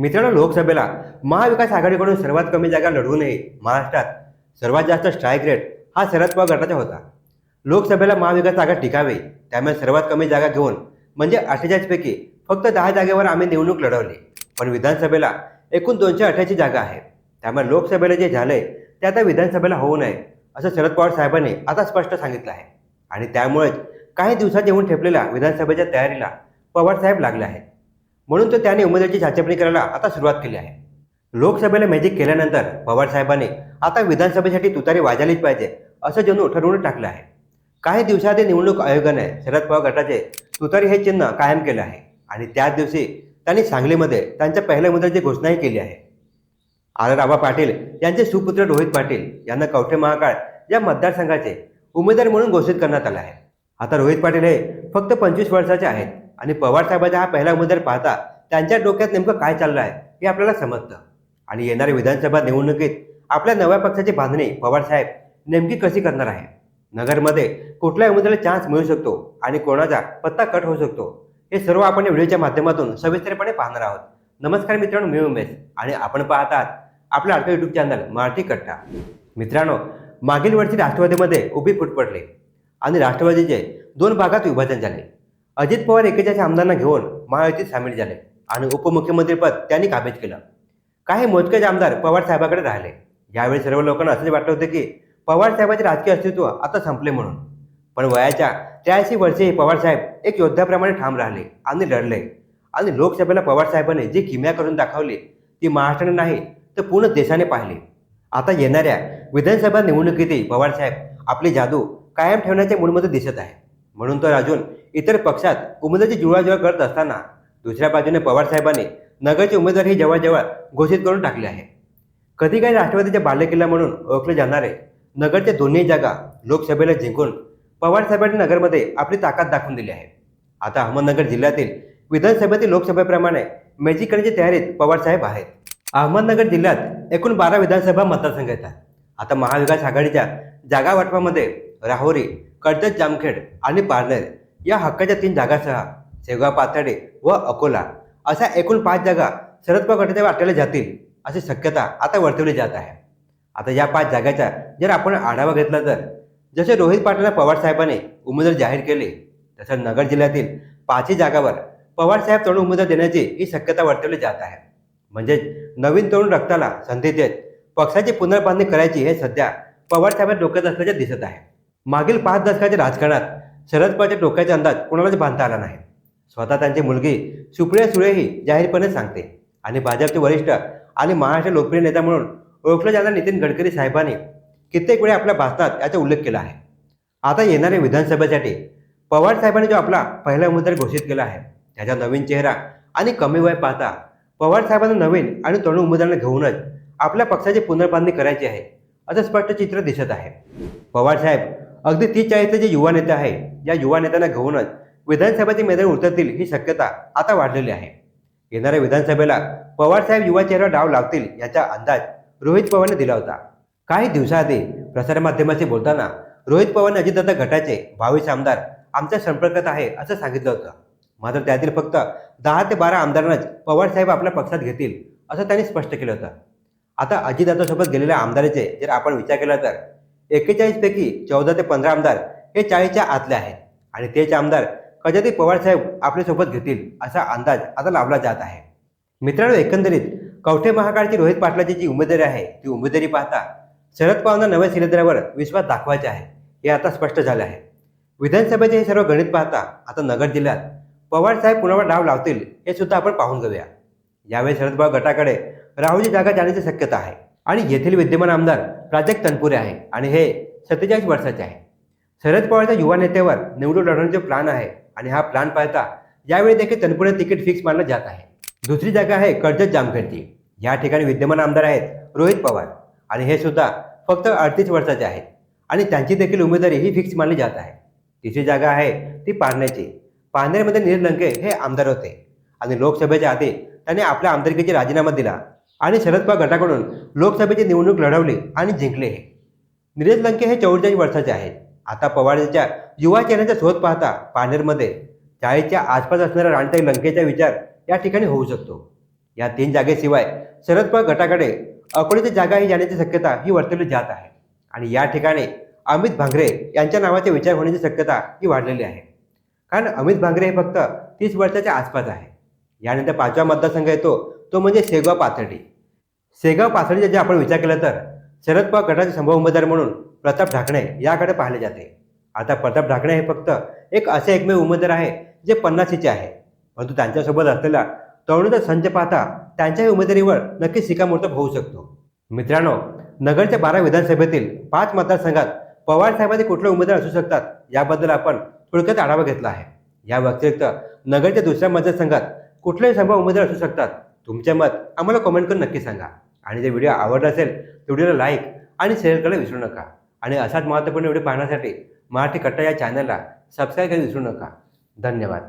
मित्रांनो लोकसभेला महाविकास आघाडीकडून सर्वात कमी जागा लढवूनही महाराष्ट्रात सर्वात जास्त स्ट्राईक रेट हा शरद पवार गटाचा होता. लोकसभेला महाविकास आघाडी टिकावी त्यामुळे सर्वात कमी जागा घेऊन म्हणजे अठ्ठेचाळीसपैकी फक्त दहा जागेवर आम्ही निवडणूक लढवली. पण विधानसभेला एकूण दोनशे अठ्ठ्याऐंशी जागा आहे त्यामुळे लोकसभेला जे झालंय ते आता विधानसभेला होऊ नये असं शरद पवार साहेबांनी आता स्पष्ट सांगितलं आहे. आणि त्यामुळेच काही दिवसात येऊन ठेपलेल्या विधानसभेच्या तयारीला पवार साहेब लागले आहेत. म्हणून तर त्याने उमेदवाराची चाचपणी करायला आता सुरुवात केली आहे. लोकसभेला मॅजिक केल्यानंतर पवारसाहेबांनी आता विधानसभेसाठी तुतारी वाजायलीच पाहिजे असं जणू ठरवून टाकलं आहे. काही दिवसाआधी निवडणूक आयोगाने शरद पवार गटाचे तुतारी हे चिन्ह कायम केलं आहे आणि त्याच दिवशी त्यांनी सांगलीमध्ये त्यांच्या पहिल्या मुद्राची घोषणाही केली आहे. आर राबा पाटील यांचे सुपुत्र रोहित पाटील यांना कवठे महाकाळ या मतदारसंघाचे उमेदवार म्हणून घोषित करण्यात आलं आहे. आता रोहित पाटील हे फक्त पंचवीस वर्षाचे आहेत. आणि पवार साहेबांचा हा पहिला उमेदवार पाहता त्यांच्या डोक्यात नेमकं काय चाललं आहे हे आपल्याला समजतं. आणि येणाऱ्या विधानसभा निवडणुकीत आपल्या नव्या पक्षाची बांधणी पवार साहेब नेमकी कशी करणार आहे? नगरमध्ये कुठल्याही उमेदवाराला चान्स मिळू शकतो आणि कोणाचा पत्ता कट होऊ शकतो. हे सर्व आपण व्हिडिओच्या माध्यमातून सविस्तरपणे पाहणार आहोत. नमस्कार मित्रांनो मी उमेश आणि आपण पाहत आहात आपलं आडकं युट्यूब चॅनल मराठी कट्टा. मित्रांनो मागील वर्षी राष्ट्रवादीमध्ये उभी फूट पडली आणि राष्ट्रवादीचे दोन भागात विभाजन झाले. अजित पवार एकेचाळीस आमदारांना घेऊन महायुतीत सामील झाले आणि उपमुख्यमंत्रीपद त्यांनी काबीज केलं. काही मोजकेच आमदार पवार साहेबाकडे राहिले. यावेळी सर्व लोकांना असंच वाटलं होतं की पवार साहेबांचे राजकीय अस्तित्व आता संपले म्हणून. पण वयाच्या त्र्याऐंशी वर्षे पवार साहेब एक योद्ध्याप्रमाणे ठाम राहिले आणि लढले. आणि लोकसभेला पवार साहेबांनी जी किम्या करून दाखवली ती महाराष्ट्राने नाही तर पूर्ण देशाने पाहिली. आता येणाऱ्या विधानसभा निवडणुकीतही पवार साहेब आपली जादू कायम ठेवण्याच्या मूडमध्ये दिसत आहे म्हणून तर अजून इतर पक्षात उमेदवाराची जुळवाजुळव करत असताना दुसऱ्या बाजूने पवार साहेबांनी नगरचे उमेदवार ही जवळजवळ घोषित करून टाकले आहे. कधी काही राष्ट्रवादीच्या बालेकिल्ला म्हणून ओळखले जाणारे नगरच्या दोन्ही जागा लोकसभेला जिंकून पवार साहेबांनी नगरमध्ये आपली ताकद दाखवून दिली आहे. आता अहमदनगर जिल्ह्यातील विधानसभेतील लोकसभेप्रमाणे मॅजिक करण्याच्या तयारीत पवार साहेब आहेत. अहमदनगर जिल्ह्यात एकूण बारा विधानसभा मतदारसंघ येतात. आता महाविकास आघाडीच्या जागा वाटपामध्ये राहुरी कर्जत जामखेड आणि पारनेर या हक्काच्या तीन जागासह शेगाव पाथर्डी व अकोला अशा एकूण पाच जागा शरद पवार गटाच्या वाटल्या जातील अशी शक्यता आता वर्तवली जात आहे. आता या पाच जागाचा जर आपण आढावा घेतला तर जसे रोहित पाटील पवार साहेबांनी उमेदवार जाहीर केले तसं नगर जिल्ह्यातील पाचही जागावर पवार साहेब तरुण उमेदवार देण्याची ही शक्यता वर्तवली जात आहे. म्हणजेच नवीन तरुण रक्ताला संधी देत पक्षाची पुनर्बांधणी करायची हे सध्या पवार डोक्यात असल्याचे दिसत आहे. मागील पाच दशकाच्या राजकारणात शरद पवारच्या डोक्याचा अंदाज कोणालाच बांधता आला नाही. स्वतः त्यांची मुलगी सुप्रिया सुळेही जाहीरपणे सांगते. आणि भाजपचे वरिष्ठ आणि महाराष्ट्र लोकप्रिय नेता म्हणून ओळखले जाणारे नितीन गडकरी साहेबांनी कित्येक वेळा आपल्या भाषणात याचा उल्लेख केला आहे. आता येणाऱ्या विधानसभेसाठी पवार साहेबांनी जो आपला पहिला उमेदवार घोषित केला आहे त्याचा नवीन चेहरा आणि कमी वय पाहता पवार साहेबांना नवीन आणि तरुण उमेदवारांना घेऊनच आपल्या पक्षाची पुनर्बांधणी करायची आहे असं स्पष्ट चित्र दिसत आहे. पवार साहेब अगदी तीस चाळीसचे जे युवा नेते आहे या युवा नेत्यांना घेऊनच विधानसभेचे मैदान उतरतील ही शक्यता आता वाढलेली आहे. येणाऱ्या विधानसभेला पवार साहेब युवा चेहरा डाव लागतील याचा अंदाज रोहित पवारने दिला होता. काही दिवसाआधी प्रसारमाध्यमाशी बोलताना रोहित पवार अजितदादा गटाचे बावीस आमदार आमच्या संपर्कात आहे असं सांगितलं होतं. मात्र त्यातील फक्त दहा ते बारा आमदारांनाच पवार साहेब आपल्या पक्षात घेतील असं त्यांनी स्पष्ट केलं होतं. आता अजितदादासोबत गेलेल्या आमदाराचे जर आपण विचार केला तर एक्केचाळीसपैकी चौदा ते पंधरा आमदार हे चाळीसच्या आतले आहेत. आणि तेच आमदार कदाचित पवार साहेब आपल्यासोबत घेतील असा अंदाज आता लावला जात आहे. मित्रांनो एकंदरीत कवठे महाकाळची रोहित पाटलाची जी उमेदवारी आहे ती उमेदवारी पाहता शरद पवारांना नव्या सिलेंडरवर विश्वास दाखवायचा आहे हे आता स्पष्ट झालं आहे. विधानसभेचे हे सर्व गणित पाहता आता नगर जिल्ह्यात पवार साहेब कुणावर डाव लावतील हे सुद्धा आपण पाहून घेऊया. यावेळी शरद पवार गटाकडे राहुलची जागा जाण्याची शक्यता आहे. आणि येथील विद्यमान आमदार प्राजक्त तनपुरे आहे आणि हे सत्तेचाळीस वर्षाचे आहे. शरद पवारच्या युवा नेत्यावर निवडून लढवण्याचे प्लान आहे आणि हा प्लान पाहता यावेळी देखील तनपुरे तिकीट फिक्स मानलं जात आहे. दुसरी जागा आहे कर्जत जामखेडची. या ठिकाणी विद्यमान आमदार आहेत रोहित पवार आणि हे सुद्धा फक्त अडतीस वर्षाचे आहेत आणि त्यांची देखील उमेदवारी ही फिक्स मानली जात आहे. तिसरी जागा आहे ती पारण्याची पारनेरमध्ये नीर लंके हे आमदार होते आणि लोकसभेच्या आधी त्यांनी आपल्या आमदारकीचा राजीनामा दिला. आणि शरद पवार गटाकडून लोकसभेची निवडणूक लढवली आणि जिंकले हे. निलेश लंके हे चौवेचाळीस वर्षाचे आहेत. आता पवारच्या युवा चेहऱ्याचा शोध पाहता पानेरमध्ये चाळीसच्या आसपास असणाऱ्या राणताई लंकेचा विचार या ठिकाणी होऊ शकतो. या तीन जागेशिवाय शरद पवार गटाकडे अकोल्याची जागाही जाण्याची शक्यता ही वर्तवली जात आहे. आणि या ठिकाणी अमित भांगरे यांच्या नावाचे विचार होण्याची शक्यता ही वाढलेली आहे. कारण अमित भांगरे हे फक्त तीस वर्षाच्या आसपास आहे यानंतर पाचवा मतदारसंघ येतो. तो म्हणजे शेगाव पाथर्डी. शेगाव पाथर्डीचा जे आपण विचार केला तर शरद पवार गटाचे संभव उमेदवार म्हणून प्रताप ढाकणे याकडे पाहिले जाते. आता प्रताप ढाकणे हे फक्त एक असे एकमेव उमेदवार आहे जे पन्नासीचे आहे. परंतु त्यांच्यासोबत असलेला तरुणाचा संच पाहता त्यांच्याही उमेदवारीवर नक्की शिकामोर्तब होऊ शकतो. मित्रांनो नगरच्या बारा विधानसभेतील पाच मतदारसंघात पवार साहेबांचे कुठले उमेदवार असू शकतात याबद्दल आपण थोडक्यात आढावा घेतला आहे. या व्यतिरिक्त नगरच्या दुसऱ्या मतदारसंघात कुठलेही सभा उमेदवार असू शकतात. तुमचे मत आम्हाला कमेंट करून नक्की सांगा. आणि जर व्हिडिओ आवडला असेल तर व्हिडिओला लाईक आणि शेअर करायला विसरू नका. आणि असाच महत्त्वपूर्ण व्हिडिओ पाहण्यासाठी मराठी कट्टा या चॅनलला सबस्क्राईब करायला विसरू नका. धन्यवाद.